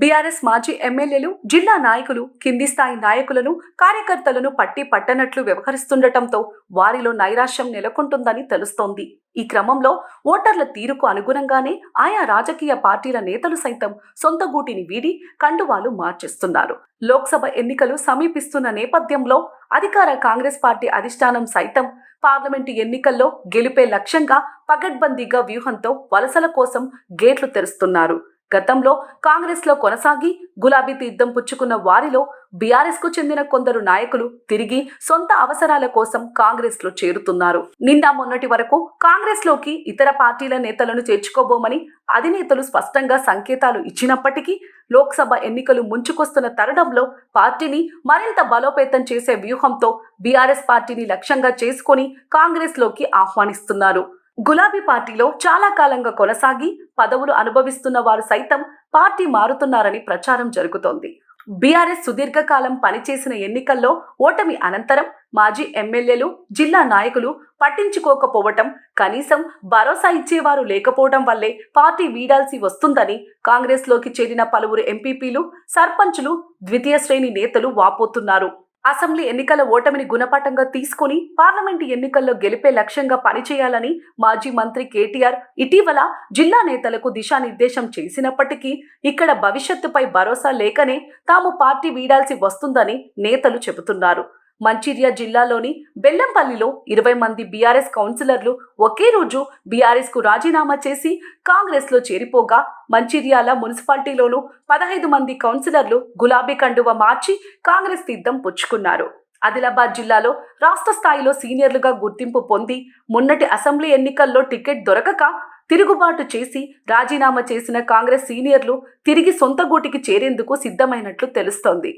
BRS మాజీ ఎమ్మెల్యేలు జిల్లా నాయకులు కింది స్థాయి నాయకులను కార్యకర్తలను పట్టి పట్టనట్లు వ్యవహరిస్తుండటంతో వారిలో నైరాశ్యం నెలకొంటుందని తెలుస్తోంది. ఈ క్రమంలో ఓటర్ల తీరుకు అనుగుణంగానే ఆయా రాజకీయ పార్టీల నేతలు సైతం సొంత గూటిని వీడి కండువాలు మార్చేస్తున్నారు. లోక్సభ ఎన్నికలు సమీపిస్తున్న నేపథ్యంలో అధికార కాంగ్రెస్ పార్టీ అధిష్టానం సైతం పార్లమెంటు ఎన్నికల్లో గెలిపే లక్ష్యంగా పగడ్బందీగా వ్యూహంతో వలసల కోసం గేట్లు తెరుస్తున్నారు. గతంలో కాంగ్రెస్లో కొనసాగి గులాబీ తీర్థం పుచ్చుకున్న వారిలో బీఆర్ఎస్కు చెందిన కొందరు నాయకులు తిరిగి సొంత అవసరాల కోసం కాంగ్రెస్లో చేరుతున్నారు. నిన్న మొన్నటి వరకు కాంగ్రెస్లోకి ఇతర పార్టీల నేతలను చేర్చుకోబోమని అధినేతలు స్పష్టంగా సంకేతాలు ఇచ్చినప్పటికీ లోక్సభ ఎన్నికలు ముంచుకొస్తున్న తరుణంలో పార్టీని మరింత బలోపేతం చేసే వ్యూహంతో బీఆర్ఎస్ పార్టీని లక్ష్యంగా చేసుకొని కాంగ్రెస్లోకి ఆహ్వానిస్తున్నారు. గులాబీ పార్టీలో చాలా కాలంగా కొనసాగి పదవులు అనుభవిస్తున్న వారు సైతం పార్టీ మారుతున్నారని ప్రచారం జరుగుతోంది. బీఆర్ఎస్ సుదీర్ఘకాలం పనిచేసిన ఎన్నికల్లో ఓటమి అనంతరం మాజీ ఎమ్మెల్యేలు జిల్లా నాయకులు పట్టించుకోకపోవటం కనీసం భరోసా ఇచ్చేవారు లేకపోవడం వల్లే పార్టీ వీడాల్సి వస్తుందని కాంగ్రెస్లోకి చేరిన పలువురు ఎంపీపీలు సర్పంచులు ద్వితీయ శ్రేణి నేతలు వాపోతున్నారు. అసెంబ్లీ ఎన్నికల ఓటమిని గుణపాఠంగా తీసుకుని పార్లమెంటు ఎన్నికల్లో గెలిపే లక్ష్యంగా పనిచేయాలని మాజీ మంత్రి కేటీఆర్ ఇటీవల జిల్లా నేతలకు దిశానిర్దేశం చేసినప్పటికీ ఇక్కడ భవిష్యత్తుపై భరోసా లేకనే తాము పార్టీ వీడాల్సి వస్తుందని నేతలు చెబుతున్నారు. మంచిర్యా జిల్లాలోని బెల్లంపల్లిలో ఇరవై మంది బీఆర్ఎస్ కౌన్సిలర్లు ఒకే రోజు బీఆర్ఎస్కు రాజీనామా చేసి కాంగ్రెస్లో చేరిపోగా మంచిర్యాల మున్సిపాలిటీలోనూ పదహైదు మంది కౌన్సిలర్లు గులాబీ కండువ మార్చి కాంగ్రెస్ తీర్థం పుచ్చుకున్నారు. ఆదిలాబాద్ జిల్లాలో రాష్ట్ర స్థాయిలో సీనియర్లుగా గుర్తింపు పొంది మొన్నటి అసెంబ్లీ ఎన్నికల్లో టికెట్ దొరకక తిరుగుబాటు చేసి రాజీనామా చేసిన కాంగ్రెస్ సీనియర్లు తిరిగి సొంత గూటికి చేరేందుకు సిద్ధమైనట్లు తెలుస్తోంది.